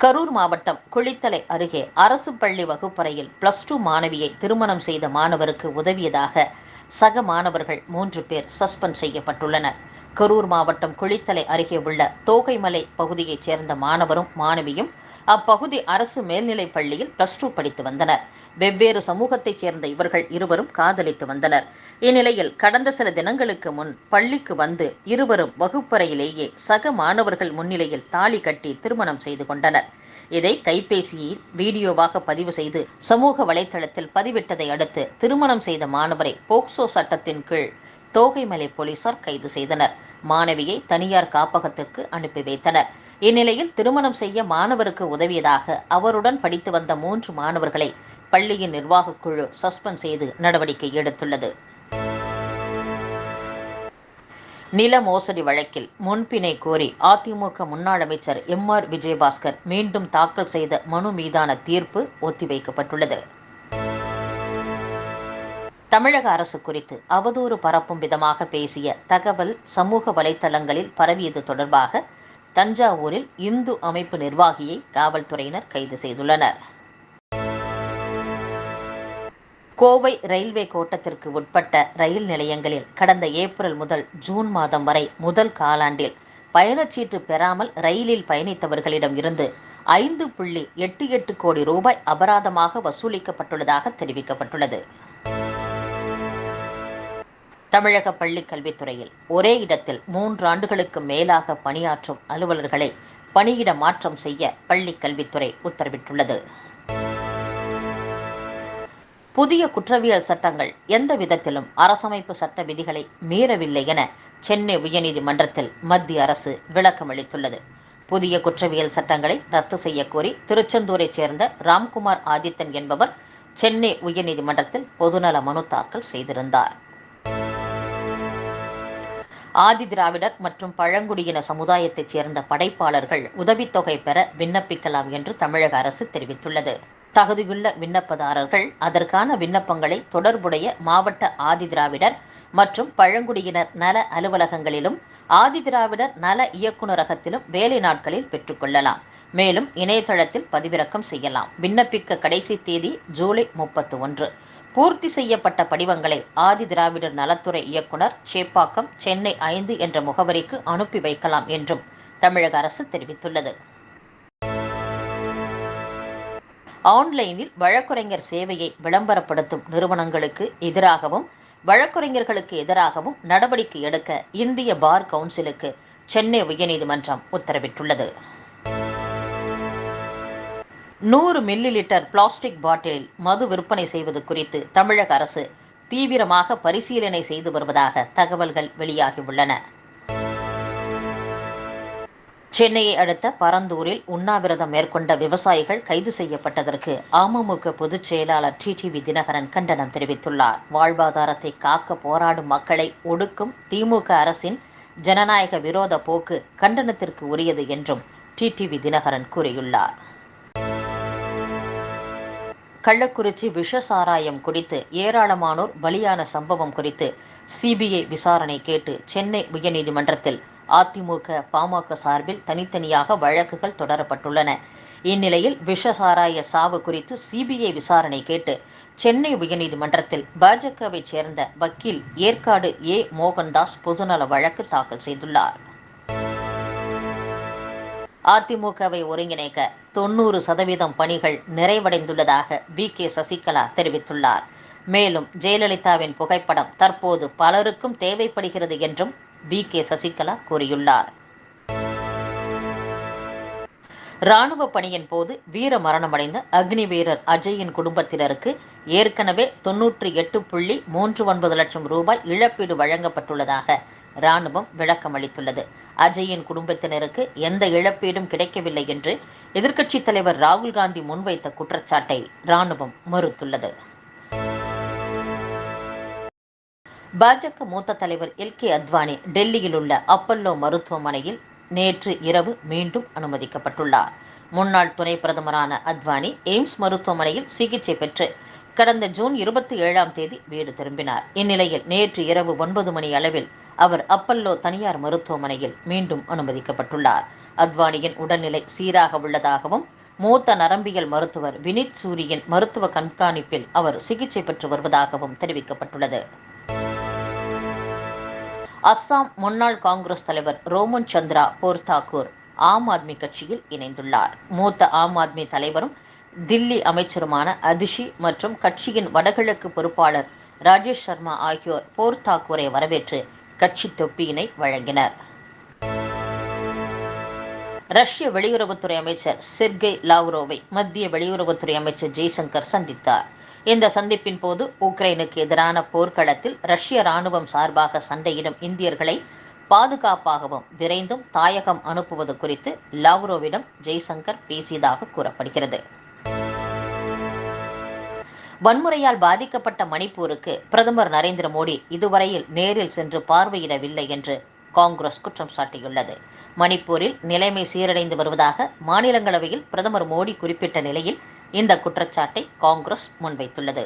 கரூர் மாவட்டம் குளித்தலை அருகே அரசு பள்ளி வகுப்பறையில் பிளஸ் டூ மாணவியை திருமணம் செய்த மாணவருக்கு உதவியதாக சக மாணவர்கள் மூன்று பேர் சஸ்பெண்ட் செய்யப்பட்டுள்ளனர். கரூர் மாவட்டம் குளித்தலை அருகே உள்ள தோகைமலை பகுதியைச் சேர்ந்த மாணவரும் மாணவியும் அப்பகுதி அரசு மேல்நிலைப் பள்ளியில் பிளஸ் டூ படித்து வந்தனர். வெவ்வேறு சமூகத்தைச் சேர்ந்த இவர்கள் இருவரும் காதலித்து வந்தனர். இந்நிலையில் கடந்த சில தினங்களுக்கு முன் பள்ளிக்கு வந்து இருவரும் வகுப்பறையிலேயே சக மாணவர்கள் முன்னிலையில் தாலி கட்டி திருமணம் செய்து கொண்டனர். இதை கைபேசியில் வீடியோவாக பதிவு செய்து சமூக வலைதளத்தில் பதிவிட்டதை அடுத்து திருமணம் செய்த மாணவரை போக்சோ சட்டத்தின் கீழ் தோகைமலை போலீசார் கைது செய்தனர். மாணவியை தனியார் காப்பகத்திற்கு அனுப்பி வைத்தனர். இந்நிலையில் திருமணம் செய்ய மாணவருக்கு உதவியதாக அவருடன் படித்து வந்த மூன்று மாணவர்களை பள்ளியின் நிர்வாகக் குழு சஸ்பெண்ட் செய்து நடவடிக்கை எடுத்துள்ளது. நில மோசடி வழக்கில் முன்பினை கோரி அதிமுக முன்னாள் அமைச்சர் எம் ஆர் விஜயபாஸ்கர் மீண்டும் தாக்கல் செய்த மனு மீதான தீர்ப்பு ஒத்திவைக்கப்பட்டுள்ளது. தமிழக அரசு குறித்து அவதூறு பரப்பும் விதமாக பேசிய தகவல் சமூக வலைத்தளங்களில் பரவியது தொடர்பாக தஞ்சாவூரில் இந்து அமைப்பு நிர்வாகியை காவல்துறையினர் கைது செய்துள்ளனர். கோவை ரயில்வே கோட்டத்திற்கு உட்பட்ட ரயில் நிலையங்களில் கடந்த ஏப்ரல் முதல் ஜூன் மாதம் வரை முதல் காலாண்டில் பயணச்சீட்டு பெறாமல் ரயிலில் பயணித்தவர்களிடம் இருந்து ஐந்து புள்ளி எட்டு எட்டு கோடி ரூபாய் அபராதமாக வசூலிக்கப்பட்டுள்ளதாக தெரிவிக்கப்பட்டுள்ளது. தமிழக பள்ளிக் கல்வித்துறையில் ஒரே இடத்தில் மூன்று ஆண்டுகளுக்கு மேலாக பணியாற்றும் அலுவலர்களை பணியிட மாற்றம் செய்ய பள்ளிக் கல்வித்துறை உத்தரவிட்டுள்ளது. புதிய குற்றவியல் சட்டங்கள் எந்த விதத்திலும் அரசமைப்பு சட்ட விதிகளை மீறவில்லை என சென்னை உயர்நீதிமன்றத்தில் மத்திய அரசு விளக்கம் அளித்துள்ளது. புதிய குற்றவியல் சட்டங்களை ரத்து செய்யக்கோரி திருச்செந்தூரைச் சேர்ந்த ராம்குமார் ஆதித்தன் என்பவர் சென்னை உயர்நீதிமன்றத்தில் பொதுநல மனு தாக்கல் செய்திருந்தார். ஆதி திராவிடர் மற்றும் பழங்குடியின சமுதாயத்தைச் சேர்ந்த படைப்பாளர்கள் உதவித்தொகை பெற விண்ணப்பிக்கலாம் என்று தமிழக அரசு தெரிவித்துள்ளது. தகுதியுள்ள விண்ணப்பதாரர்கள் அதற்கான விண்ணப்பங்களை தொடர்புடைய மாவட்ட ஆதி திராவிடர் மற்றும் பழங்குடியினர் நல அலுவலகங்களிலும் ஆதி திராவிடர் நல இயக்குநரகத்திலும் வேலை நாட்களில் பெற்றுக்கொள்ளலாம். மேலும் இணையதளத்தில் பதிவிறக்கம் செய்யலாம். விண்ணப்பிக்க கடைசி தேதி ஜூலை முப்பத்து ஒன்று. பூர்த்தி செய்யப்பட்ட படிவங்களை ஆதி திராவிடர் நலத்துறை இயக்குனர் சேப்பாக்கம் சென்னை ஐந்து என்ற முகவரிக்கு அனுப்பி வைக்கலாம் என்றும் தமிழக அரசு தெரிவித்துள்ளது. ஆன்லைனில் வழக்குரைஞர் சேவையை விளம்பரப்படுத்தும் நிறுவனங்களுக்கு எதிராகவும் வழக்குரைஞர்களுக்கு எதிராகவும் நடவடிக்கை எடுக்க இந்திய பார் கவுன்சிலுக்கு சென்னை உயர்நீதிமன்றம் உத்தரவிட்டுள்ளது. நூறு மில்லி லிட்டர் பிளாஸ்டிக் பாட்டிலில் மது விற்பனை செய்வது குறித்து தமிழக அரசு தீவிரமாக பரிசீலனை செய்து வருவதாக தகவல்கள் வெளியாகியுள்ளன. சென்னையை அடுத்த பரந்தூரில் உண்ணாவிரதம் மேற்கொண்ட விவசாயிகள் கைது செய்யப்பட்டதற்கு அமமுக பொதுச் செயலாளர் டிடிவி தினகரன் கண்டனம் தெரிவித்துள்ளார். வாழ்வாதாரத்தை காக்க போராடும் மக்களை ஒடுக்கும் திமுக அரசின் ஜனநாயக விரோத போக்கு கண்டனத்திற்கு உரியது என்றும் டிடிவி தினகரன் கூறியுள்ளார். கள்ளக்குறிச்சி விஷ சாராயம் குடித்து ஏராளமானோர் பலியான சம்பவம் குறித்து சிபிஐ விசாரணை கேட்டு சென்னை உயர்நீதிமன்றத்தில் அதிமுக பாமக சார்பில் தனித்தனியாக வழக்குகள் தொடரப்பட்டுள்ளன. இந்நிலையில் விஷ சாராய சாவு குறித்து சிபிஐ விசாரணை கேட்டு சென்னை உயர்நீதிமன்றத்தில் பாஜகவை சேர்ந்த வக்கீல் ஏற்காடு ஏ. மோகன்தாஸ் பொதுநல வழக்கு தாக்கல் செய்துள்ளார். அதிமுகவை ஒருங்கிணைக்க தொண்ணூறு சதவீதம் பணிகள் நிறைவடைந்துள்ளதாக வி கே சசிகலா தெரிவித்துள்ளார். மேலும் ஜெயலலிதாவின் புகைப்படம் தற்போது பலருக்கும் தேவைப்படுகிறது என்றும் வி கே சசிகலா கூறியுள்ளார். ராணுவ பணியின் போது வீர மரணமடைந்த அக்னி வீரர் அஜயின் குடும்பத்தினருக்கு ஏற்கனவே தொன்னூற்றி எட்டு புள்ளி மூன்று ஒன்பது லட்சம் ரூபாய் இழப்பீடு வழங்கப்பட்டுள்ளதாக ராணுவம் விளக்கம் அளித்துள்ளது. அஜயின் குடும்பத்தினருக்கு எந்த இழப்பீடும் கிடைக்கவில்லை என்று எதிர்க்கட்சித் தலைவர் ராகுல் காந்தி முன்வைத்த குற்றச்சாட்டை ராணுவம் மறுத்துள்ளது. பாஜக மூத்த தலைவர் எல். கே. அத்வானி டெல்லியில் உள்ள அப்பல்லோ மருத்துவமனையில் நேற்று இரவு மீண்டும் அனுமதிக்கப்பட்டுள்ளார். முன்னாள் துணை பிரதமரான அத்வானி எய்ம்ஸ் மருத்துவமனையில் சிகிச்சை பெற்று கடந்த ஜூன் இருபத்தி ஏழாம் தேதி வீடு திரும்பினார். இந்நிலையில் நேற்று இரவு ஒன்பது மணி அளவில் அவர் அப்பல்லோ தனியார் மருத்துவமனையில் மீண்டும் அனுமதிக்கப்பட்டுள்ளார். அத்வானியின் உடல்நிலை சீராக உள்ளதாகவும் மூத்த நரம்பியல் மருத்துவர் வினித் சூரியின் மருத்துவ கண்காணிப்பில் அவர் சிகிச்சை பெற்று வருவதாகவும் தெரிவிக்கப்பட்டுள்ளது. அஸ்ஸாம் முன்னாள் காங்கிரஸ் தலைவர் ரோமன் சந்திரா போர்தாக்கூர் ஆம் ஆத்மி கட்சியில் இணைந்துள்ளார். மூத்த ஆம் ஆத்மி தலைவரும் தில்லி அமைச்சருமான அதிஷி மற்றும் கட்சியின் வடகிழக்கு பொறுப்பாளர் ராஜேஷ் சர்மா ஆகியோர் போர் தாக்கூரை வரவேற்று கட்சி தொப்பியினை வழங்கினர். ரஷ்ய வெளியுறவுத்துறை அமைச்சர் செர்கே லாவ்ரோவை மத்திய வெளியுறவுத்துறை அமைச்சர் ஜெய்சங்கர் சந்தித்தார். இந்த சந்திப்பின் போது உக்ரைனுக்கு எதிரான போர்க்களத்தில் ரஷ்ய ராணுவம் சார்பாக சண்டையிடும் இந்தியர்களை பாதுகாப்பாகவும் விரைந்தும் தாயகம் அனுப்புவது குறித்து லாவ்ரோவிடம் ஜெய்சங்கர் பேசியதாக கூறப்படுகிறது. வன்முறையால் பாதிக்கப்பட்ட மணிப்பூருக்கு பிரதமர் நரேந்திர மோடி இதுவரையில் நேரில் சென்று பார்வையிடவில்லை என்று காங்கிரஸ் குற்றம் சாட்டியுள்ளது. மணிப்பூரில் நிலைமை சீரடைந்து வருவதாக மாநிலங்களவையில் பிரதமர் மோடி குறிப்பிட்ட நிலையில் இந்த குற்றச்சாட்டை காங்கிரஸ் முன்வைத்துள்ளது.